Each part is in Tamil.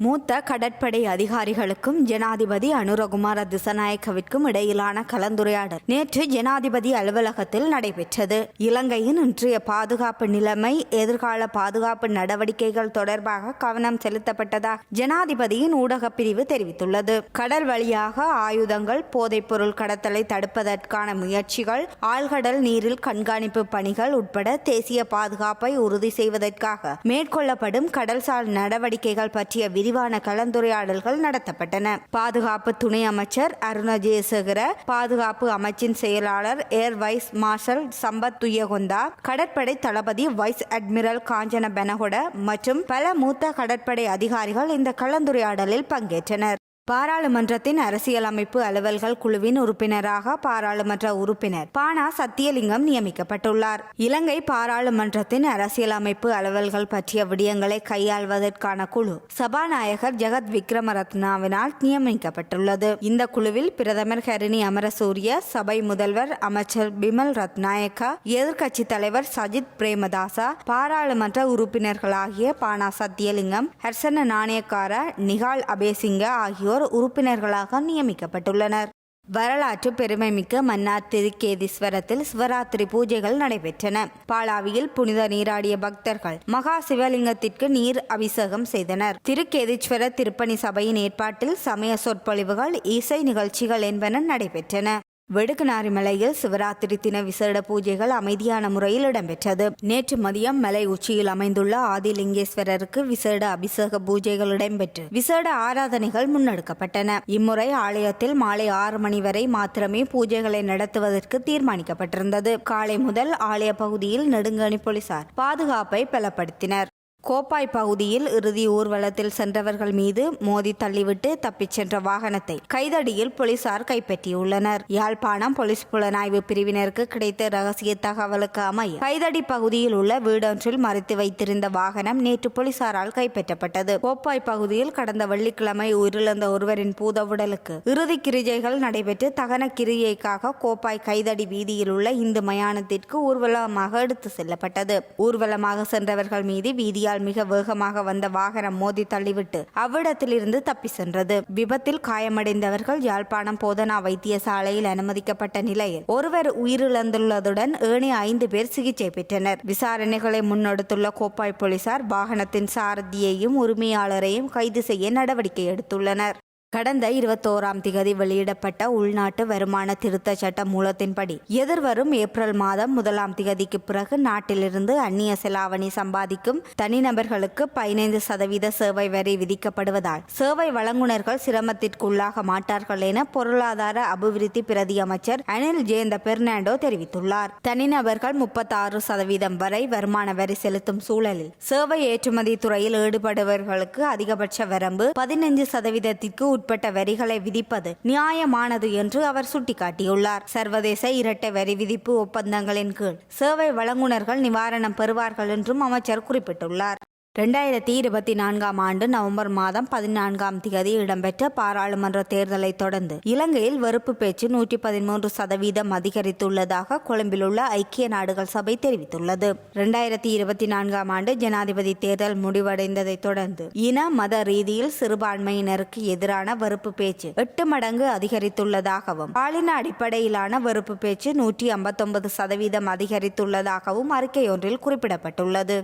மூத்த கடற்படை அதிகாரிகளுக்கும் ஜனாதிபதி அனுரகுமார திசநாயக்கவிற்கும் இடையிலான கலந்துரையாடல் நேற்று ஜனாதிபதி அலுவலகத்தில் நடைபெற்றது. இலங்கையின் இன்றைய பாதுகாப்பு நிலைமை எதிர்கால பாதுகாப்பு நடவடிக்கைகள் தொடர்பாக கவனம் செலுத்தப்பட்டதாக ஜனாதிபதியின் ஊடகப் பிரிவு தெரிவித்துள்ளது. கடல் வழியாக ஆயுதங்கள் போதைப்பொருள் கடத்தலை தடுப்பதற்கான முயற்சிகள் ஆழ்கடல் நீரில் கண்காணிப்பு பணிகள் உட்பட தேசிய பாதுகாப்பை உறுதி செய்வதற்காக மேற்கொள்ளப்படும் கடல்சார் நடவடிக்கைகள் பற்றிய விரிவான கலந்துரையாடல்கள் நடத்தப்பட்டன. பாதுகாப்பு துணை அமைச்சர் அருண ஜெயசேகர பாதுகாப்பு அமைச்சின் செயலாளர் air vice marshal Sampath Thuyacontha கடற்படை தளபதி வைஸ் அட்மிரல் காஞ்சன பெனகொட மற்றும் பல மூத்த கடற்படை அதிகாரிகள் இந்த கலந்துரையாடலில் பங்கேற்றனர். பாராளுமன்றத்தின் அரசியலமைப்பு அலுவல்கள் குழுவின் உறுப்பினராக பாராளுமன்ற உறுப்பினர் பானா சத்தியலிங்கம் நியமிக்கப்பட்டுள்ளார். இலங்கை பாராளுமன்றத்தின் அரசியலமைப்பு அலுவல்கள் பற்றிய விடயங்களை கையாள்வதற்கான குழு சபாநாயகர் ஜெகத் விக்ரமரத்னாவினால் நியமிக்கப்பட்டுள்ளது. இந்த குழுவில் பிரதமர் ஹரிணி அமரசூரிய சபை முதல்வர் அமைச்சர் பிமல் ரத்நாயக்கா எதிர்க்கட்சி தலைவர் சஜித் பிரேமதாசா பாராளுமன்ற உறுப்பினர்களாகிய பானா சத்தியலிங்கம் ஹர்சன நாணயக்கார நிகால் அபேசிங்க ஆகியோர் உறுப்பினர்களாக நியமிக்கப்பட்டுள்ளனர். வரலாற்று பெருமைமிக்க மன்னார் திருக்கேதீஸ்வரத்தில் சிவராத்திரி பூஜைகள் நடைபெற்றன. பாலாவியில் புனித நீராடிய பக்தர்கள் மகா சிவலிங்கத்திற்கு நீர் அபிஷேகம் செய்தனர். திருக்கேதீஸ்வர திருப்பணி சபையின் ஏற்பாட்டில் சமய சொற்பொழிவுகள் இசை நிகழ்ச்சிகள் என்பன நடைபெற்றன. வெடுக்குநாரி மலையில் சிவராத்திரி தின விசேட பூஜைகள் அமைதியான முறையில் இடம்பெற்றது. நேற்று மதியம் மலை உச்சியில் அமைந்துள்ள ஆதிலிங்கேஸ்வரருக்கு விசேட அபிஷேக பூஜைகள் இடம்பெற்று விசேட ஆராதனைகள் முன்னெடுக்கப்பட்டன. இம்முறை ஆலயத்தில் மாலை ஆறு மணி வரை மாத்திரமே பூஜைகளை நடத்துவதற்கு தீர்மானிக்கப்பட்டிருந்தது. காலை முதல் ஆலய பகுதியில் நெடுங்கணி போலீசார் பாதுகாப்பை பலப்படுத்தினர். கோப்பாய் பகுதியில் இறுதி ஊர்வலத்தில் சென்றவர்கள் மீது மோதி தள்ளிவிட்டு தப்பிச் சென்ற வாகனத்தை கைதடியில் போலீசார் கைப்பற்றியுள்ளனர். யாழ்ப்பாணம் போலீஸ் புலனாய்வு பிரிவினருக்கு கிடைத்த ரகசிய தகவலுக்கு அமைய கைதடி பகுதியில் உள்ள வீடொன்றில் மறைத்து வைத்திருந்த வாகனம் நேற்று போலீசாரால் கைப்பற்றப்பட்டது. கோப்பாய் பகுதியில் கடந்த வெள்ளிக்கிழமை உயிரிழந்த ஒருவரின் பூதவுடலுக்கு இறுதி கிரிஜைகள் நடைபெற்று தகன கிரியைக்காக கோப்பாய் கைதடி வீதியில் உள்ள இந்து மயானத்திற்கு ஊர்வலமாக எடுத்து செல்லப்பட்டது. ஊர்வலமாக சென்றவர்கள் மீது வீதியால் மிக வேகமாக வந்த வாகனம் மோதி தள்ளிவிட்டு அவ்விடத்திலிருந்து தப்பி சென்றது. விபத்தில் காயமடைந்தவர்கள் யாழ்ப்பாணம் போதனா வைத்தியசாலையில் அனுமதிக்கப்பட்ட நிலையில் ஒருவர் உயிரிழந்துள்ளதுடன் ஏனைய ஐந்து பேர் சிகிச்சை பெற்றனர். விசாரணைகளை முன்னெடுத்துள்ள கோப்பாய் போலீசார் வாகனத்தின் சாரதியையும் உரிமையாளரையும் கைது செய்ய நடவடிக்கை எடுத்துள்ளனர். கடந்த இருபத்தோராம் திகதி வெளியிடப்பட்ட உள்நாட்டு வருமான திருத்த சட்ட மூலத்தின்படி எதிர்வரும் ஏப்ரல் மாதம் முதலாம் திகதிக்கு பிறகு நாட்டிலிருந்து அந்நிய செலாவணி சம்பாதிக்கும் தனிநபர்களுக்கு பதினைந்து சதவீத சேவை வரி விதிக்கப்படுவதால் சேவை வழங்குனர்கள் சிரமத்திற்குள்ளாக மாட்டார்கள் என பொருளாதார அபிவிருத்தி பிரதி அமைச்சர் அனில் ஜெயந்த பெர்னாண்டோ தெரிவித்துள்ளார். தனிநபர்கள் முப்பத்தாறு சதவீதம் வரை வருமான வரி செலுத்தும் சூழலில் சேவை ஏற்றுமதி துறையில் ஈடுபடுபவர்களுக்கு அதிகபட்ச வரம்பு பதினைந்து சதவீதத்திற்கு உட்பட்ட வரிகளை விதிப்பது நியாயமானது என்று அவர் சுட்டிக்காட்டியுள்ளார். சர்வதேச இரட்டை வரி விதிப்பு ஒப்பந்தங்களின் கீழ் சேவை வழங்குனர்கள் நிவாரணம் பெறுவார்கள் என்றும் அமைச்சர் குறிப்பிட்டுள்ளார். ரெண்டாயிரத்தி இருபத்தி நான்காம் ஆண்டு நவம்பர் மாதம் பதினான்காம் தேதி இடம்பெற்ற பாராளுமன்ற தேர்தலை தொடர்ந்து இலங்கையில் வெறுப்பு பேச்சு நூற்றி பதிமூன்று சதவீதம் அதிகரித்துள்ளதாக கொழும்பில் உள்ள ஐக்கிய நாடுகள் சபை தெரிவித்துள்ளது. ரெண்டாயிரத்தி இருபத்தி நான்காம் ஆண்டு ஜனாதிபதி தேர்தல் முடிவடைந்ததை தொடர்ந்து இன மத ரீதியில் சிறுபான்மையினருக்கு எதிரான வெறுப்பு பேச்சு எட்டு மடங்கு அதிகரித்துள்ளதாகவும் பாலின அடிப்படையிலான வெறுப்பு பேச்சு நூற்றி ஐம்பத்தொன்பது சதவீதம் அதிகரித்துள்ளதாகவும் அறிக்கையொன்றில் குறிப்பிடப்பட்டுள்ளது.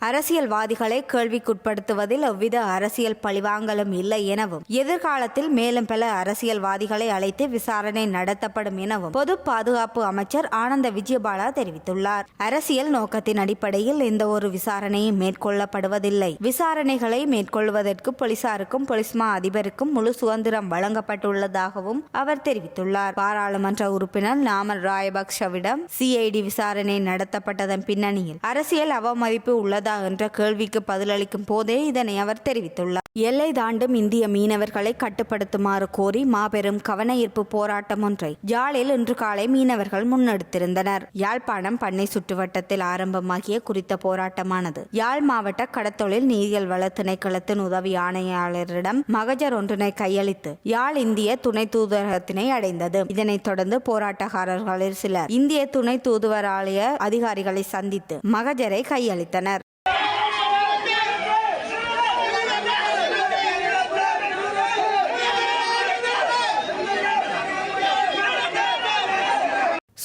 அரசியல்வாதிகளை கேள்விக்குட்படுத்துவதில் எவ்வித அரசியல் பழிவாங்கலும் இல்லை எனவும் எதிர்காலத்தில் மேலும் பல அரசியல்வாதிகளை அழைத்து விசாரணை நடத்தப்படும் எனவும் பொது பாதுகாப்பு அமைச்சர் ஆனந்த விஜயபாலா தெரிவித்துள்ளார். அரசியல் நோக்கத்தின் அடிப்படையில் எந்த ஒரு விசாரணையும் மேற்கொள்ளப்படுவதில்லை. விசாரணைகளை மேற்கொள்வதற்கு போலீசாருக்கும் போலீஸ்மா அதிபருக்கும் முழு சுதந்திரம் வழங்கப்பட்டுள்ளதாகவும் அவர் தெரிவித்துள்ளார். பாராளுமன்ற உறுப்பினர் நாமல் ராயபக்ஷவிடம் சிஐடி விசாரணை நடத்தப்பட்டதன் பின்னணியில் அரசியல் அவமதிப்பு உள்ளது என்ற கேள்விக்கு பதிலளிக்கும் போதே இதனை அவர் தெரிவித்துள்ளார். எல்லை தாண்டும் இந்திய மீனவர்களை கட்டுப்படுத்துமாறு கோரி மாபெரும் கவனஈர்ப்பு போராட்டம் ஒன்றை யாழில் இன்று காலை மீனவர்கள் முன்னெடுத்திருந்தனர். யாழ்ப்பாணம் பண்ணை சுற்றுவட்டத்தில் ஆரம்பமாகிய குறித்த போராட்டமானது யாழ் மாவட்ட கடத்தொழில் நீரியல் வள திணைக்களத்தின் உதவி ஆணையாளரிடம் மகஜர் ஒன்றினை கையளித்து யாழ் இந்திய துணை தூதரகத்தினை அடைந்தது. இதனைத் தொடர்ந்து போராட்டக்காரர்களில் சிலர் இந்திய துணை தூதுவராலய அதிகாரிகளை சந்தித்து மகஜரை கையளித்தனர்.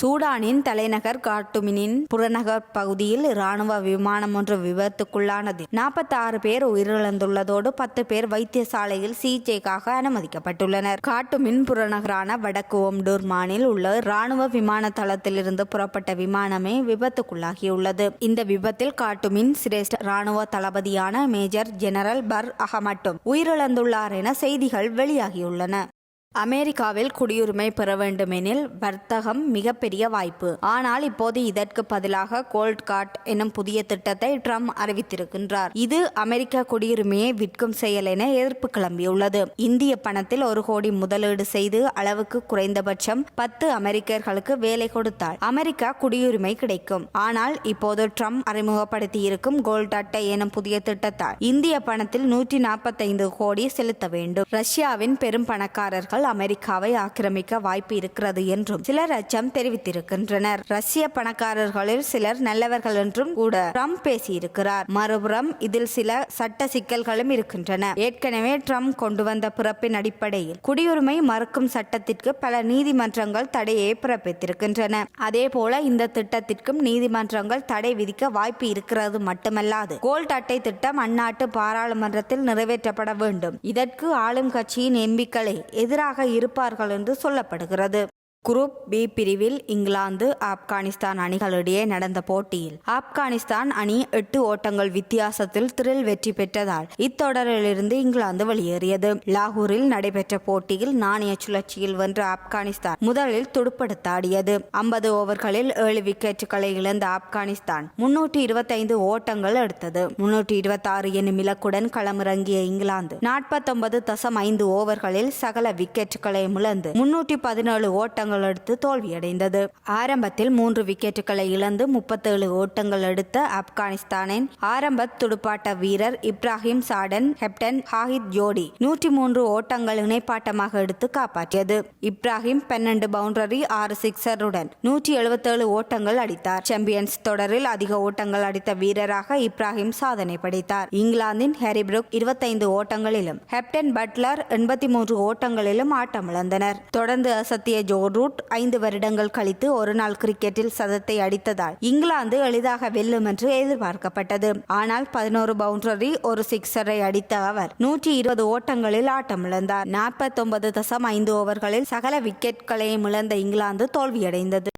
சூடானின் தலைநகர் காட்டுமினின் புறநகர் பகுதியில் இராணுவ விமானம் ஒன்று விபத்துக்குள்ளானது. நாற்பத்தி பேர் உயிரிழந்துள்ளதோடு பத்து பேர் வைத்தியசாலையில் சிகிச்சைக்காக அனுமதிக்கப்பட்டுள்ளனர். காட்டுமின் புறநகரான வடக்கு ஒம்டூர்மானில் உள்ள இராணுவ விமான தளத்திலிருந்து புறப்பட்ட விமானமே விபத்துக்குள்ளாகியுள்ளது. இந்த விபத்தில் காட்டுமின் சிரேஷ்ட இராணுவ தளபதியான மேஜர் ஜெனரல் பர் அகமட்டும் உயிரிழந்துள்ளார் என செய்திகள் வெளியாகியுள்ளன. அமெரிக்காவில் குடியுரிமை பெற வேண்டுமெனில் வர்த்தகம் மிகப்பெரிய வாய்ப்பு. ஆனால் இப்போது இதற்கு பதிலாக கோல்ட் கார்ட் எனும் புதிய திட்டத்தை ட்ரம்ப் அறிவித்திருக்கின்றார். இது அமெரிக்க குடியுரிமையை விற்கும் செயல் என எதிர்ப்பு கிளம்பியுள்ளது. இந்திய பணத்தில் ஒரு கோடி முதலீடு செய்து அளவுக்கு குறைந்தபட்சம் பத்து அமெரிக்கர்களுக்கு வேலை கொடுத்தால் அமெரிக்கா குடியுரிமை கிடைக்கும். ஆனால் இப்போது ட்ரம்ப் அறிமுகப்படுத்தியிருக்கும் கோல்ட் அட்டை எனும் புதிய திட்டத்தால் இந்திய பணத்தில் நூற்றி நாற்பத்தைந்து கோடி செலுத்த வேண்டும். ரஷ்யாவின் பெரும் பணக்காரர்கள் அமெரிக்காவை ஆக்கிரமிக்க வாய்ப்பு இருக்கிறது என்றும் சிலர் அச்சம் தெரிவித்திருக்கின்றனர். ரஷ்ய பணக்காரர்களில் சிலர் நல்லவர்கள் என்றும் கூட ட்ரம்ப் பேசியிருக்கிறார். மறுபுறம் இதில் சில சட்ட சிக்கல்களும் இருக்கின்றன. ஏற்கனவே ட்ரம்ப் கொண்டு வந்த பிறப்பின் அடிப்படையில் குடியுரிமை மறுக்கும் சட்டத்திற்கு பல நீதிமன்றங்கள் தடையை பிறப்பித்திருக்கின்றன. அதே போல இந்த திட்டத்திற்கும் நீதிமன்றங்கள் தடை விதிக்க வாய்ப்பு இருக்கிறது மட்டுமல்லாது கோல்ட் அட்டை திட்டம் அந்நாட்டு பாராளுமன்றத்தில் நிறைவேற்றப்பட வேண்டும். இதற்கு ஆளும் கட்சியின் எம்பிக்களை எதிராக இருப்பார்கள் என்று சொல்லப்படுகிறது. குரூப் பி பிரிவில் இங்கிலாந்து ஆப்கானிஸ்தான் அணிகளிடையே நடந்த போட்டியில். ஆப்கானிஸ்தான் அணி எட்டு ஓட்டங்கள் வித்தியாசத்தில் திரில் வெற்றி பெற்றதால் இத்தொடரிலிருந்து இங்கிலாந்து வெளியேறியது. லாகூரில் நடைபெற்ற போட்டியில் நாணய சுழற்சியில் வென்ற ஆப்கானிஸ்தான் முதலில் துடுப்படுத்தாடியது. ஐம்பது ஓவர்களில் ஏழு விக்கெட்டுகளை இழந்த ஆப்கானிஸ்தான் முன்னூற்றி இருபத்தைந்து ஓட்டங்கள் எடுத்தது. முன்னூற்றி இருபத்தாறு என்னும் இலக்குடன் களமிறங்கிய இங்கிலாந்து நாற்பத்தொன்பது தசம் ஐந்து ஓவர்களில் சகல விக்கெட்டுகளை முழந்து முன்னூற்றி பதினேழு ஓட்டங்கள் எடுத்து தோல்வியடைந்தது. ஆரம்பத்தில் மூன்று விக்கெட்டுகளை இழந்து முப்பத்தேழு ஓட்டங்கள் எடுத்த ஆப்கானிஸ்தானின் ஆரம்ப துடுப்பாட்ட வீரர் இப்ராஹிம் சாடன் கேப்டன் ஹாஹித் ஜோடி நூற்றி மூன்று ஓட்டங்கள் இணைப்பாட்டமாக எடுத்து காப்பாற்றியது. இப்ராஹிம் பன்னெண்டு பவுண்டரி ஆறு சிக்ஸருடன் நூற்றி எழுபத்தேழு ஓட்டங்கள் அடித்தார். சாம்பியன்ஸ் தொடரில் அதிக ஓட்டங்கள் அடித்த வீரராக இப்ராஹிம் சாதனை படைத்தார். இங்கிலாந்தின் ஹாரிப்ரூக் இருபத்தைந்து ஓட்டங்களிலும் கேப்டன் பட்லர் எண்பத்தி மூன்று ஓட்டங்களிலும் ஆட்டமிழந்தனர். தொடர்ந்து அசத்திய ஜோர்டு ரூட் ஐந்து வருடங்கள் கழித்து ஒருநாள் கிரிக்கெட்டில் சதத்தை அடித்ததால் இங்கிலாந்து எளிதாக வெல்லும் என்று எதிர்பார்க்கப்பட்டது. ஆனால் பதினோரு பவுண்டரி ஒரு சிக்ஸரை அடித்த அவர் நூற்றி இருபது ஓட்டங்களில் ஆட்டமிழந்தார் நாற்பத்தொன்பது தசம் ஐந்து ஓவர்களில் சகல விக்கெட்களையும் இழந்த இங்கிலாந்து தோல்வியடைந்தது.